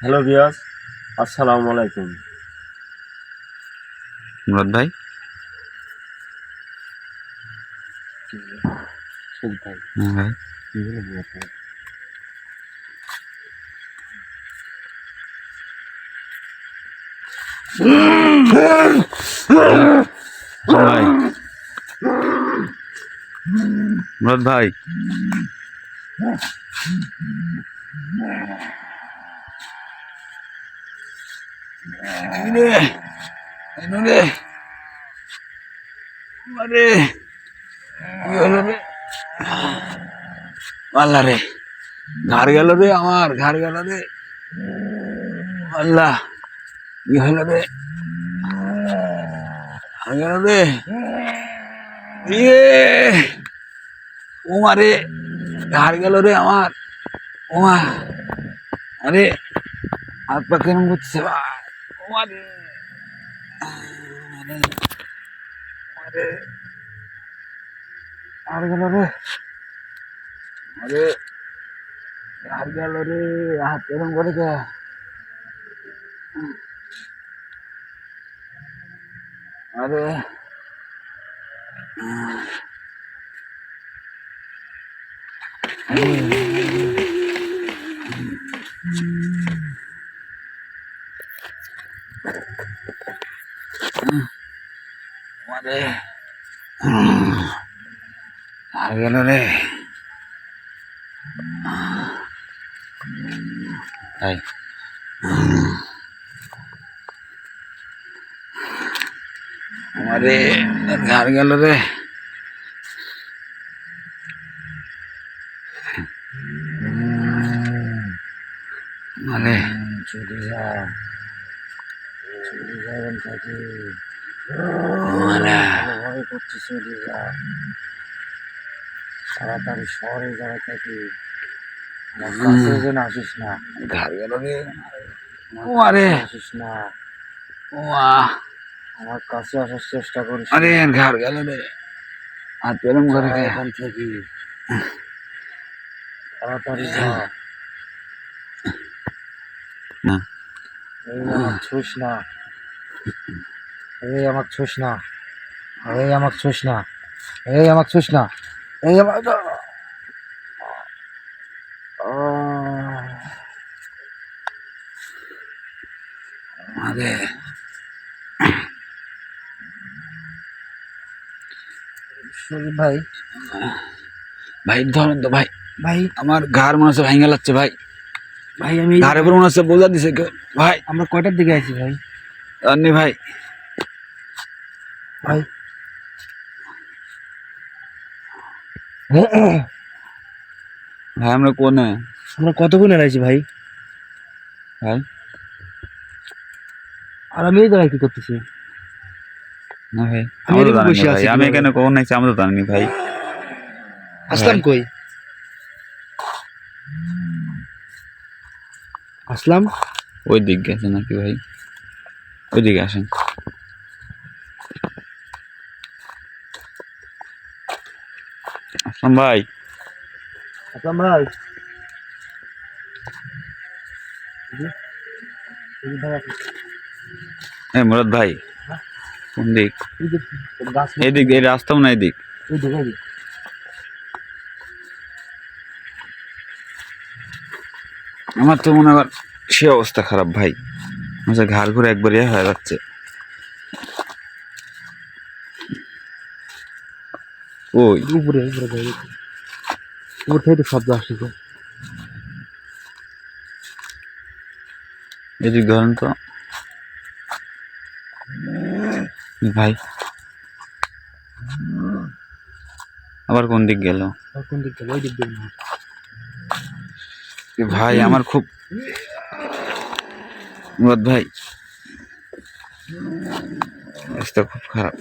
Hello বিয়াস আসসালামু আলাইকুম। মুরাদ ভাই। ভাই। হ্যাঁ ভাই? ভাই। মুরাদ ভাই। রে আরে কি হলো রে আল্লাহ রে ঘাড় গেল রে আমার ঘাড় গেল রে আল্লাহ কি হলো রে ঘাড় গেল রে ইয়ে ওমা রে ঘাড় গেল রে আমার ওমা আরে হাত পা কেরম করছে ভাই ওমা রে আরে আরে আর গেল রে আরে আর গেল রে হাত এরম করে কে আরে আরে আর গেল রে আর। ভয় করছে চলে যা? তাড়াতাড়ি শহরে যাওয়া থেকে। আমার কাছে যেন আসিস না। ঘাড় গেল রে। ও আরে। আসিস না। ও আমার কাছে আসার চেষ্টা করিস আরে ঘাড় গেল রে। করে যা কে এখান থেকে। তাড়াতাড়ি যা। না ছুস না। এই আমার ছুস না এই আমার ছুস না এই আমার ছুস না এই আমার আরে। শরীফ ভাই। ভাই ধরেন তো ভাই ভাই। আমার ঘাড় মনে হচ্ছে ভেঙে যাচ্ছে ভাই। ভাই আমি ঘাড়ের উপর মনে হচ্ছে বোঝা দিছে ভাই। আমরা কয়টার দিকে আছি ভাই? জানি ভাই। ভাই। ভাই আমরা কোনে? আমরা কত গুণে আছি ভাই? ভাই? আর আমি এই কি করতেছি। না ভাই আমি বসে আছি আমি? এখানে কোন নাইছি আমরা তো জানি ভাই। আসলাম কই? আসলাম? ওই দিক গেছে নাকি ভাই? ওই দিকে আসেন। ভাই। আসলাম ভাই। এ মুরাদ ভাই কোন দিক? এদিক এই রাস্তাও না এদিক আমার তো মনে হয় সে অবস্থা খারাপ ভাই। ঘাড় ঘুরে একবার ইয়ে হয়ে যাচ্ছে। ওই। উপরে উপরে যাই উপর। থেকে শব্দ আসছে এদিক ধরেন তো। ভাই। আবার কোন দিক গেল? কোন দিক থেকে ওই দিক ভাই আমার খুব মুরাদ ভাই। অবস্থা খুব খারাপ।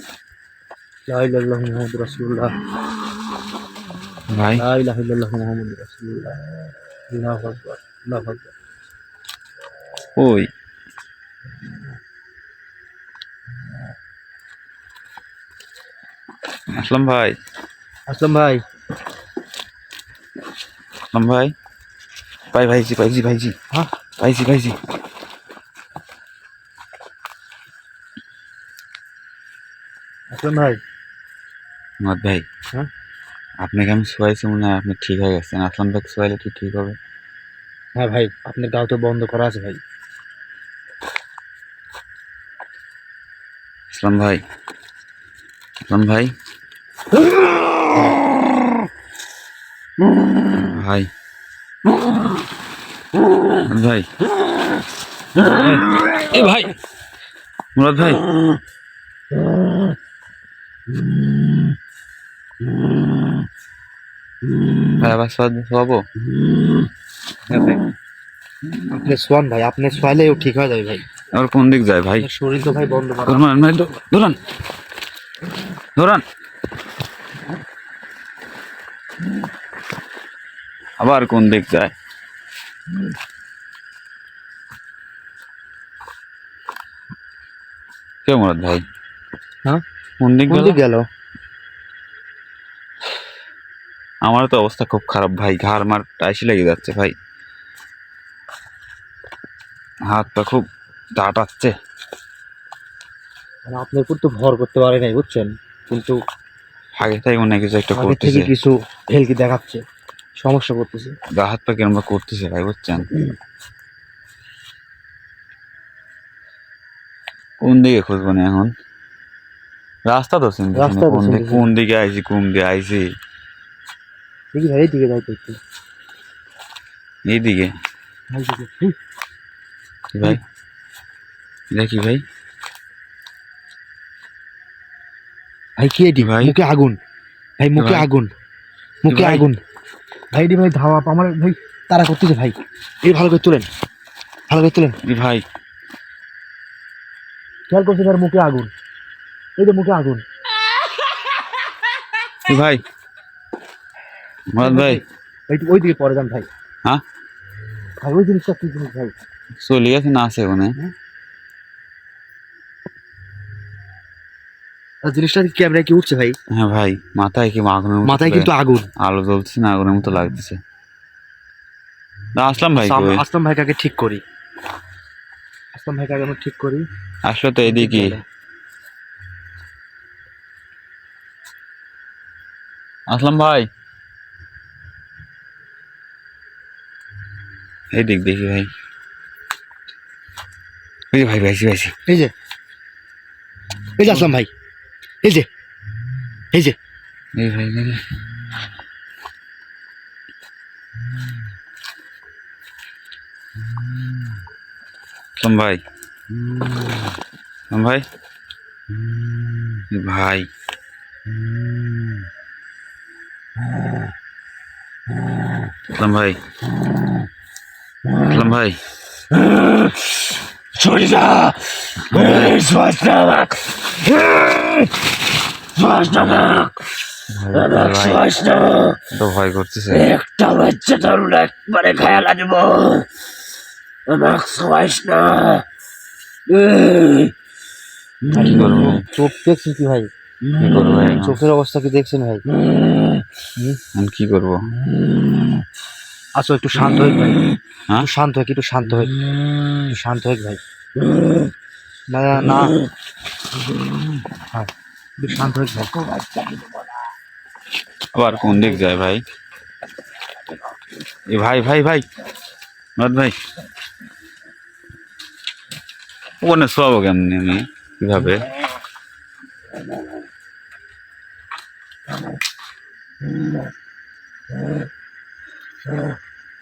লা ইলাহা ইল্লাল্লাহু মুহাম্মাদুর রাসূলুল্লাহ ভাই লা ইলাহা ইল্লাল্লাহু মুহাম্মাদুর রাসূলুল্লাহ আল্লাহু আকবার আল্লাহু আকবার ওই আসলাম ভাই আসলাম ভাই আসলাম ভাই ভাই ভাইজি ভাইজি ভাইজি হ্যাঁ পাইছি পাইছি আসলাম ভাই মত ভাই হ্যাঁ? আপনাকে আমি শোয়াইছি মনে হয় আপনি ঠিক হয়ে গেছেন। আসলাম ভাই শোয়াইলে কি ঠিক হবে। হ্যাঁ ভাই আপনার গাও তো বন্ধ করা আছে ভাই। আসলাম ভাই। আসলাম ভাই। ভাই। ভাই। এ ভাই। মুরাদ ভাই। আবার শোয়াবো? হ্যাঁ আপনি শোয়ান ভাই আপনি শোয়ালেও ঠিক হয়ে যাবে ভাই। আবার কোন দিক যায় ভাই? শরীর তো ভাই বন্ধ ধরুন ভাই ধরান। ধরান। আবার কোন দিক যায়? কে মুরাদ ভাই? হ্যাঁ? কোন দিক গেল? আমার তো অবস্থা খুব খারাপ ভাই। ঘাড় মার টাইসি লেগে যাচ্ছে ভাই। হাত পা খুব দাঁটাচ্ছে। মানে আপনার উপর তো ভর করতে পারে নাই বুঝছেন? কিন্তু আগে তাই মনে কিছু একটা করতেছে। কিছু হেলকি দেখাচ্ছে সমস্যা করতেছে। গা হাত পা কেমন করতেছে ভাই বুঝছেন? কোন দিকে খুঁজবো না এখন? রাস্তা তো চিনতেছি রাস্তা কোন দিকে কোন দিকে আইছি কোন দিকে আইছি? দেখি ভাই এইদিকে যাইতে একটু। এইদিকে ভাই দিকে। ভাই? দেখি ভাই? ভাই কি এটি? ভাই? মুখে আগুন। ভাই মুখে আগুন। মুখে আগুন। ভাই এটি ভাই ধাওয়া আমার ভাই তারা করতেছে ভাই। এই ভালো করে তুলেন। ভালো করে তুলেন। ভাই। খেয়াল করছে তার মুখে আগুন। এই যে মুখে আগুন। ভাই। ভাই ভাই। ওই দিকে পরে যান ভাই। হ্যাঁ? ভাই ওই জিনিসটা কি জিনিস ভাই? চলে গেছে না আছে ওখানে জিনিসটা ক্যামেরায় কি উঠছে ভাই? হ্যাঁ ভাই মাথায় কি আগুনের মাথায় কিন্তু আগুন। আলো জ্বলছে না আগুনের মতো লাগতেছে। আসলাম ভাই আসলাম ভাইকে আগে ঠিক করি। আসলাম আগে আমরা ঠিক করি। আসলে তো এদিকে। আসলাম ভাই। এদিক দেখি ভাই এই যে ভাই ভাইছি ভাইছি এই যে এই যে আসলাম ভাই এই যে এই যে এই ভাই এই যে। আসলাম ভাই আসলাম ভাই এই ভাই আসলাম ভাই আসলাম ভাই। সরে যা। শ্বাস নাক শ্বাস নাক শ্বাস নাক ভয় করতেছে। একটা বাচ্চা ধরুন একবারে খায়া লাগব আমার শ্বাস না? চোখ দেখছেন কি ভাই? কি করব চোখের অবস্থা কি দেখছেন ভাই? কি করব? আসো একটু শান্ত হয়ে ভাই। হ্যাঁ? একটু শান্ত হয়ে একটু শান্ত হয়ে। একটু শান্ত হয়ে ভাই। না না হ্যাঁ একটু শান্ত হয়ে ভাই। আবার কোন দিক যায় ভাই? এ ভাই ভাই ভাই। মাদ ভাই। ওখানে শোয়াবো কেমনি আমি? কীভাবে?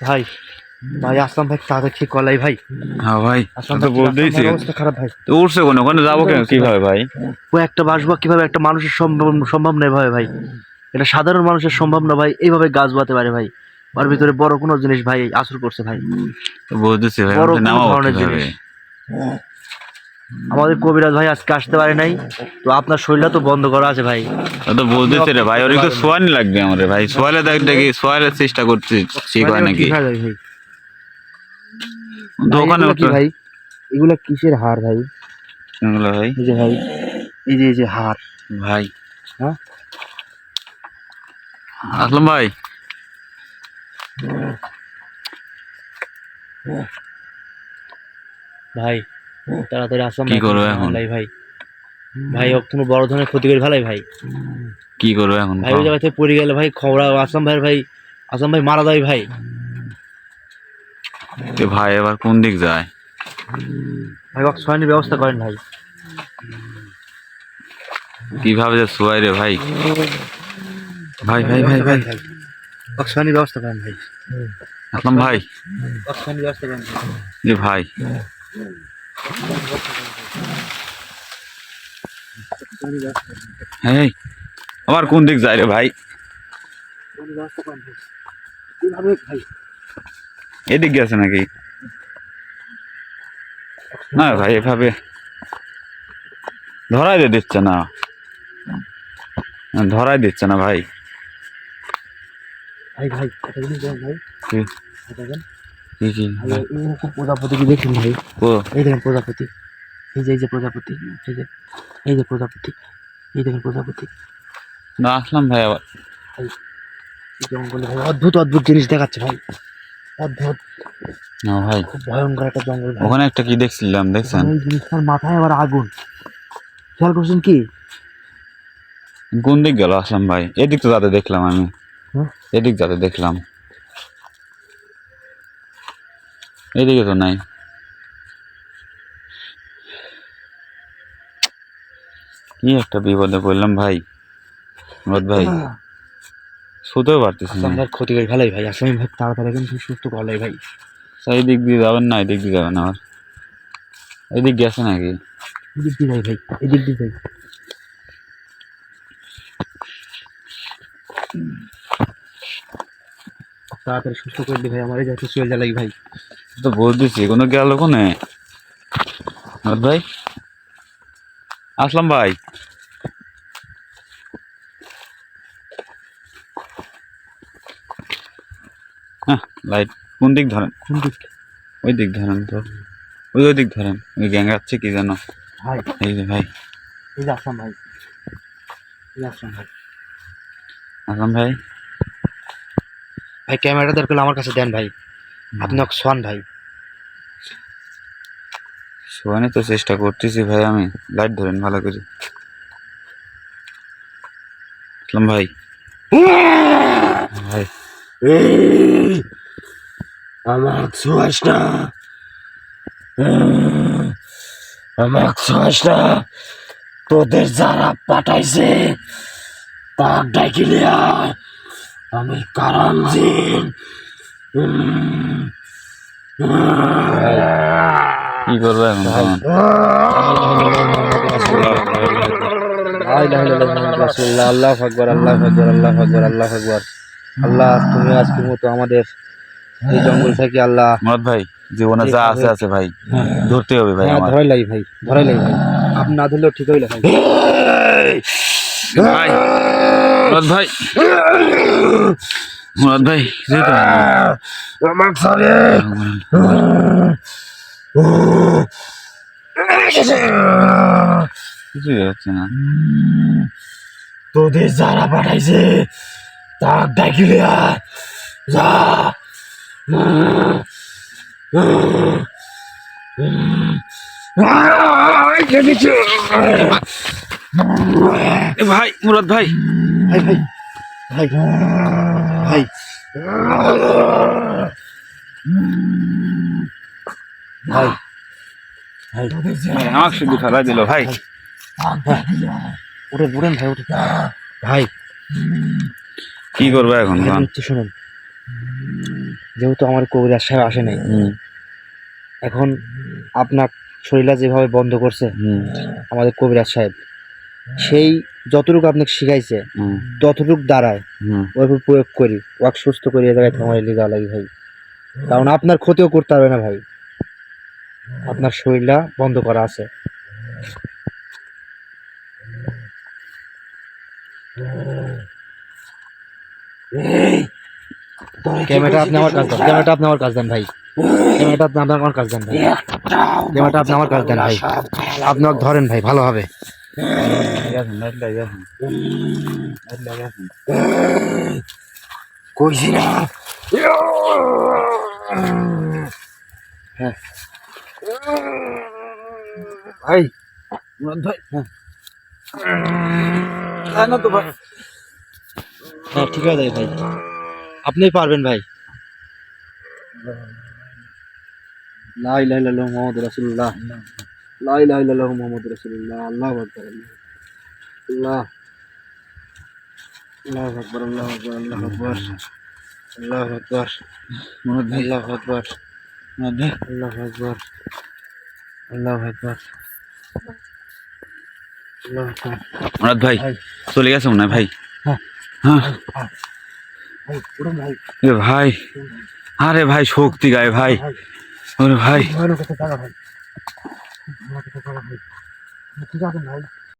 ভাই ভাই আসলাম ভাই তাড়াতাড়ি ঠিক করলাই ভাই। হ্যাঁ ভাই আসলাম তো বলতেইছি অবস্থা খারাপ ভাই। তো উঠছে কোন? ওখানে যাব কেন? কীভাবে ভাই? ও একটা বাসবা কীভাবে একটা মানুষের সম্ভব সম্ভব নয় ভাই ভাই। এটা সাধারণ মানুষের সম্ভব না ভাই এইভাবে গাছ বাতে পারে ভাই। ওর ভিতরে বড় কোনো জিনিস ভাই আসর করছে ভাই। তো বলতেছি ভাই বড় কোনো নামাবো ধরনের জিনিস। আমাদের কবিরাজ ভাই আজকে আসতে পারে নাই। তো আপনার শরীরটা তো বন্ধ করা আছে ভাই। তো বলতেছে রে ভাই ওর একটু সোয়ানি লাগবে আমার ভাই। সোয়ালে দেখ দেখি সোয়ালের চেষ্টা করছি ঠিক হয় নাকি? হয়ে এগুলা কি ভাই? এগুলা কিসের হার ভাই? কোনগুলো ভাই। এই যে ভাই এই যে এই যে হার ভাই। হ্যাঁ? আসলাম ভাই। ভাই তাড়াতাড়ি আসলাম কি করব এখন? ভাই ভাই। কোনো বড় ধরনের ক্ষতি করে ফেলাই ভাই। কি করব এখন? ভাই ওই জায়গা থেকে পড়ে গেলে ভাই খবর আসলাম ভাই ভাই আসলাম ভাই মারা যায় ভাই। ভাই এবার কোন দিক যায়? ভাই অক্সিজেনের ব্যবস্থা করেন ভাই। কীভাবে যে শোয়াই রে ভাই? ভাই ভাই ভাই ভাই। অক্সিজেনের ব্যবস্থা করেন ভাই। আসলাম ভাই। অক্সিজেনের ব্যবস্থা করেন যে ভাই। আবার কোন দিক যায় রে ভাই? এদিক গেছে নাকি? না ভাই এভাবে ধরাই দিয়ে দিচ্ছে না। ধরাই দিচ্ছে না ভাই। ভাই ভাই ভাই। কি? এটা দেখেন ভাই, এইরকম প্রজাপতি কি দেখুন ভাই? ও। এই দেখেন প্রজাপতি। এই যে এই যে প্রজাপতি এই যে এই যে প্রজাপতি এই দেখেন প্রজাপতি। না আসলাম ভাই আবার। জঙ্গলে ভাই অদ্ভুত অদ্ভুত জিনিস দেখাচ্ছে ভাই। অদ্ভুত। না ভাই। খুব ভয়ঙ্কর একটা জঙ্গল ওখানে একটা কি দেখছিলাম দেখছেন? এই জিনিসটার মাথায় আবার আগুন। খেয়াল করছেন কি? কোন দিক গেল আসলাম ভাই। এদিক তো যাতে দেখলাম আমি। হুম? এদিক যাতে দেখলাম। এদিকে তো নাই। কি একটা বিপদে পড়লাম ভাই। রোদ ভাই শুতেও পারতেছি না। আসলাম ভাই ক্ষতি করে। ফেলাই ভাই আসলাম ভাই তাড়াতাড়ি কিন্তু সুস্থ করলাই ভাই। সেই দিক দিয়ে যাবেন না এদিক দিয়ে যাবেন আবার। এদিক গেছে নাকি? এদিক দিয়ে ভাই এদিক দিয়ে যাই। তাড়াতাড়ি সুস্থ করে দি ভাই আমার যাতে চলে জ্বালাই ভাই। তো বলতেছি কোনো গেল কোনে? ভাই। আসলাম ভাই। হ্যাঁ লাইট কোন দিক ধরেন? কোন দিক? ওই দিক ধরেন তো। ওই ওই দিক ধরেন। ওই গ্যাংরাচ্ছে কি যেন? ভাই। এই যে ভাই। এই যে আসলাম ভাই। আসলাম ভাই। আসলাম ভাই। ভাই ক্যামেরাটা দরকার আমার কাছে দেন ভাই। আপনি ওকে শোয়ান ভাই? শোয়ানি তো চেষ্টা করতেছি ভাই আমি লাইট ধরেন ভালো করে। ভাই। ভাই। আমার ছোঁয়াস না। আমার ছোঁয়াস না। তোদের যারা পাঠাইছে তাক ডাকিলে আয়। আমি কারামজিন কি করব? আল্লাহ আকবর আল্লাহ আকবর আল্লাহ আকবর আল্লাহ আকবর। আল্লাহ তুমি আজকের মতো আমাদের এই জঙ্গল থেকে আল্লাহ মরদ ভাই জীবনে যা আছে আছে ভাই। ধরতে হবে ভাই হ্যাঁ ধরাই লাই ভাই ধরাই লাই ভাই। আপনি না ধরলেও ঠিক হইলে ভাই। ভাই মরদ ভাই। মরদ ভাই। আমার সারে কিছুই হচ্ছে না। তোদের যারা পাঠাইছে তাক ডাকিলে আয় যা। ভাই মুরাদ ভাই। ভাই ভাই ভাই। ভাই। ভাই। ভাই। আমাকে শুধু ফেলাই দিল ভাই। উঠে উঠেন ভাই উঠে ভাই। কি করব এখন? বলছি শুনুন। যেহেতু আমার কবিরাজ সাহেব আসে নাই এখন আপনার শরীরটা যেভাবে বন্ধ করছে আমাদের কবিরাজ সাহেব সেই যতটুকু আপনাকে শিখাইছে ততটুক দাঁড়ায়। ওইভাবে প্রয়োগ করি ওয়াক সুস্থ করি এ জায়গায় থামাই লিগা লাগি ভাই। কারণ আপনার ক্ষতিও করতে পারবে না ভাই। আপনার শরীরটা বন্ধ করা আছে। ক্যামেরাটা আপনি আমার কাজ দেন ক্যামেরাটা আপনি আমার কাছে দেন ভাই। ক্যামেরাটা আপনি আমার কাছে দেন ভাই। ক্যামেরাটা আপনি আমার কাছে দেন ভাই। আপনি ধরেন ভাই ভালো হবে। গেছেন লাইট লাই গেছেন লাইট লাই গেছেন কইছি না হ্যাঁ ভাই মুরাদ ভাই তাই না তো ভাই হ্যাঁ ঠিক আছে ভাই আপনি পারবেন ভাই লা ইলাহা ইল্লাল্লাহু মুহাম্মাদুর রাসূলুল্লাহ লা ইলাহা ইল্লাল্লাহু মুহাম্মাদুর রাসূলুল্লাহ আল্লাহু আকবার আল্লাহ আল্লাহু আকবার আল্লাহু আকবার আল্লাহু আকবার আল্লাহু আকবার মুরাদ ভাই আল্লাহু আকবার মুরাদ ভাই আল্লাহু আকবার আল্লাহু আকবার আল্লাহু আকবার মুরাদ ভাই ভাই। চলে গেছে মনে হয় ভাই হ্যাঁ। হ্যাঁ ভাই উঠুন ভাই এ ভাই আরে ভাই শক্তি গায়ে ভাই ভাই ওরে ভাই ভালো কথা টাকা ভাই আমার কাছে টাকা ভাই ঠিক আছে ভাই